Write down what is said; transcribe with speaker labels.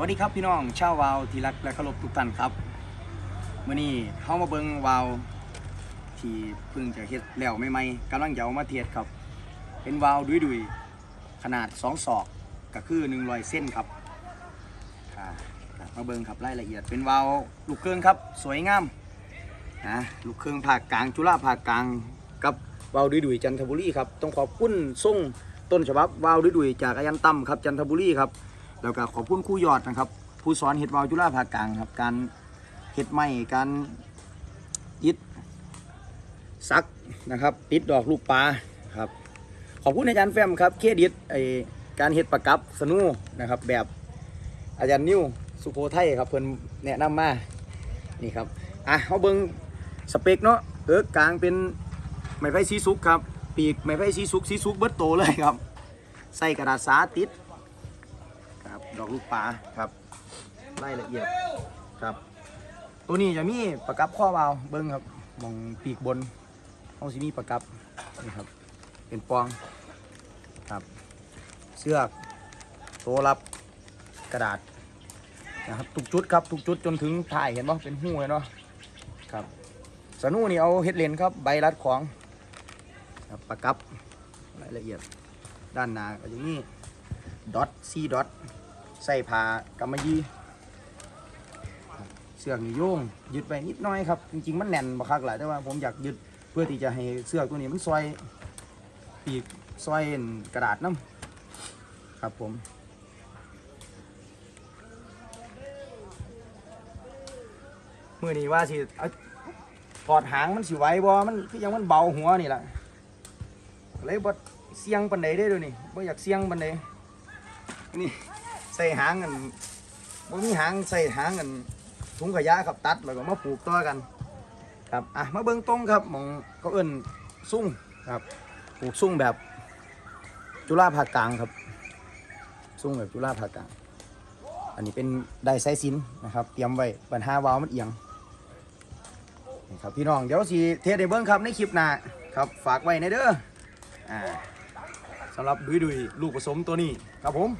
Speaker 1: วัสดีครับพี่น้องชาววาวที่รักและเคารพทุกท่านครับมื่อนี้เข้ามาเบิงวาวที่เพิ่งจะเฮ็ดแล้วใหม่ๆกำลังจะเอามาเทียดครับ เป็นวาวดุยๆขนาด 2 ศอกก็คือ100เส้นครับมาเบิงครับรายละเอียดเป็นวาวลูกเครื่องครับ สวยงามนะลูกเครื่องภาคกลางจุฬาภาคกลางกับวาวดุยๆจันทบุรีครับต้องขอบคุณส่งต้นฉบับวาวดุยๆจากอายันตั้มครับจันทบุรีครับ แล้วก็ขอบคุณครู่ยอดนะครับ ผู้สอนเห็ดวาวจุฬาภาคกลางครับ การเห็ดไม้การยิดซักนะครับติดดอกลูกปลาครับ ขอบคุณอาจารย์แฟมครับเครดิตไอการเห็ดประกับสนูนะครับแบบอาจารย์นิวสุโขทัยครับเพิ่นแนะนำมานี่ครับอะเขาเบิ้งสเปคเนาะเออกลางเป็นไม้ไผ่สีสุกครับ ปีกไม้ไผ่สีสุกสีสุกเบิดโตเลยครับ ใส่กระดาษสาติด ดอกลูกปลาครับรายละเอียดครับ ตัวนี้จะมีประกับข้อวาล์วเบิ้งครับมองปีกบนเขาสิมีประกับนี่ครับ เป็นปองครับ เสือกตัวรับกระดาษนะครับทุกจุดครับทุกจุดจนถึงถ่ายเห็นป่ะเป็นหูเลยเนาะครับสนูนี่เอาเฮ็ดเลนครับใบรัดของครับประกับรายละเอียดด้านหน้าก็จะมีดอทซีดอท ใส่ผ้ากำมะยี่เสือกนี่โยงยึดไปนิดน้อยครับ จริงๆ มันแน่นบักคักหลายแต่ว่าผมอยากยึดเพื่อที่จะให้เสือกตัวนี้มันซอยปีกซอยกระดาษน้ำครับผมมือนี้ว่าสิอาถอดหางมันสิไว้บ่มันคือยังมันเบาหัวนี่แหละเลยบ่เสียงปันใดได้ด้วยนี่บ่อยากเสียงปันใดนี่ ใส่หางกันบ่มีหางใส่หางกันถุงขยะครับตัดแล้วก็มาผูกต่อกัน ครับอะมาเบิ่งตรงครับมองเขาเอิ้นซุ้งครับผูกซุ้งแบบจุฬาภาคกลางครับซุ้งแบบจุฬาภาคกลาง อันนี้เป็นได้ไซซินนะครับ เตรียมไว้ปัญหาวาล์วมันเอียงนะครับพี่น้องเดี๋ยวสิเทสได้เบิ่งครับในคลิปหน้าครับฝากไว้ในเด้ออ่าสำหรับดุยดุยลูกผสมตัวนี้ครับผม